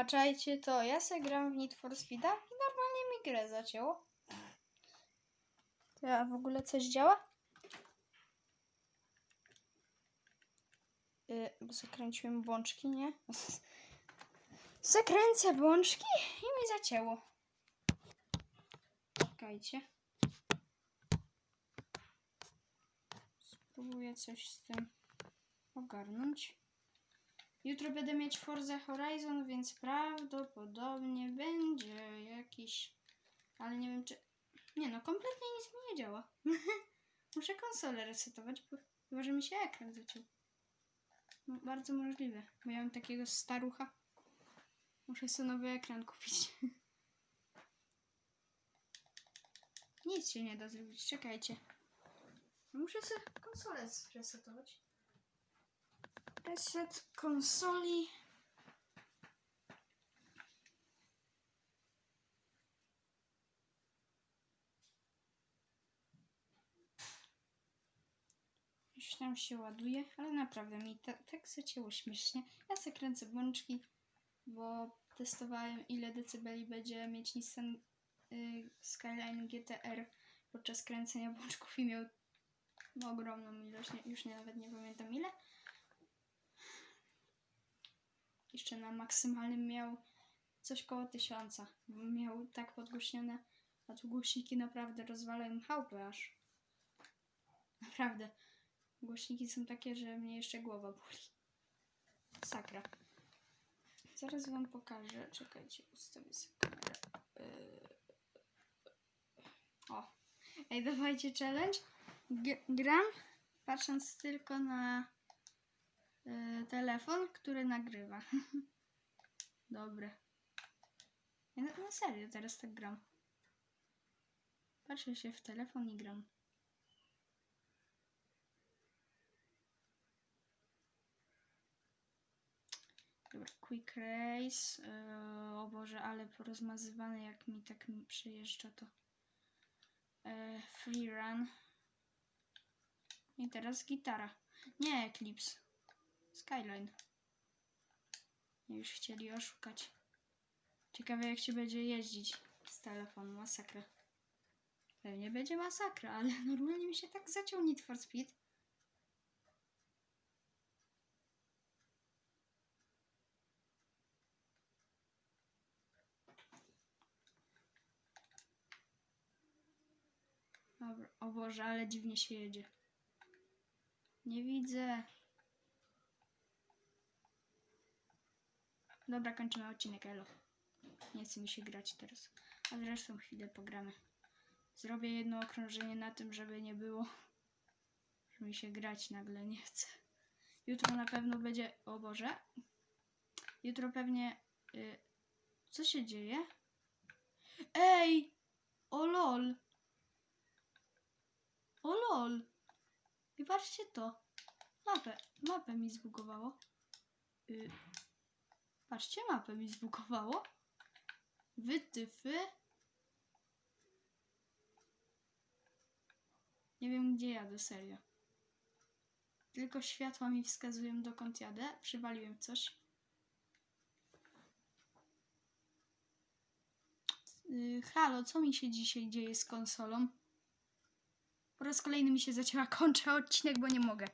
Patrzajcie to, ja se gram w Need for Speeda i normalnie mi grę zacięło. To a w ogóle coś działa? Yy, bo zakręciłem bączki, nie? Zakręcę bączki i mi zacięło. Czekajcie. Spróbuję coś z tym ogarnąć. Jutro będę mieć Forza Horizon, więc prawdopodobnie będzie jakiś. Ale nie wiem czy. Nie no, kompletnie nic mi nie działa. Muszę konsolę resetować, bo chyba, że mi się ekran zaciął. No, bardzo możliwe. Bo ja mam takiego starucha. Muszę sobie nowy ekran kupić. Nic się nie da zrobić, czekajcie. Muszę sobie konsolę zresetować. Reset konsoli. Już tam się ładuje, ale naprawdę mi ta, tak zacięło śmiesznie. Ja sobie kręcę bączki, bo testowałem ile decybeli będzie mieć Nissan y, Skyline GTR podczas kręcenia bączków i miał no, ogromną ilość, nie, już nie, nawet nie pamiętam ile. Jeszcze na maksymalnym miał coś koło tysiąca. Miał tak podgłośnione, a tu głośniki naprawdę rozwalają chałupy aż. Naprawdę. Głośniki są takie, że mnie jeszcze głowa boli. Sakra. Zaraz wam pokażę. Czekajcie, ustawię sobie kamerę. Yy. O. Ej, dawajcie challenge. G- gram patrząc tylko na telefon, który nagrywa. Dobre. Ja na, na serio teraz tak gram. Patrzę się w telefon i gram. Dobra, quick race. Yy, o Boże, ale porozmazywane jak mi tak przyjeżdża to. Yy, free run. I teraz gitara. Nie Eclipse. Skyline. Już chcieli oszukać. Ciekawe jak się będzie jeździć z telefonu. Masakra. Pewnie będzie masakra, ale normalnie mi się tak zaciął Need for Speed. O Boże, ale dziwnie się jedzie. Nie widzę. Dobra, kończymy odcinek, elo. Nie chce mi się grać teraz. A zresztą chwilę pogramy. Zrobię jedno okrążenie na tym, żeby nie było, że mi się grać nagle nie chce. Jutro na pewno będzie... O Boże. Jutro pewnie... Y... Co się dzieje? Ej! O lol! O lol! I patrzcie to. Mapę. Mapę mi zbugowało. Y... Patrzcie, mapę mi zbugowało. Wytyfy. Nie wiem gdzie jadę, serio. Tylko światła mi wskazują dokąd jadę. Przywaliłem coś. Yy, halo, co mi się dzisiaj dzieje z konsolą? Po raz kolejny mi się zacięła. Kończę odcinek, bo nie mogę.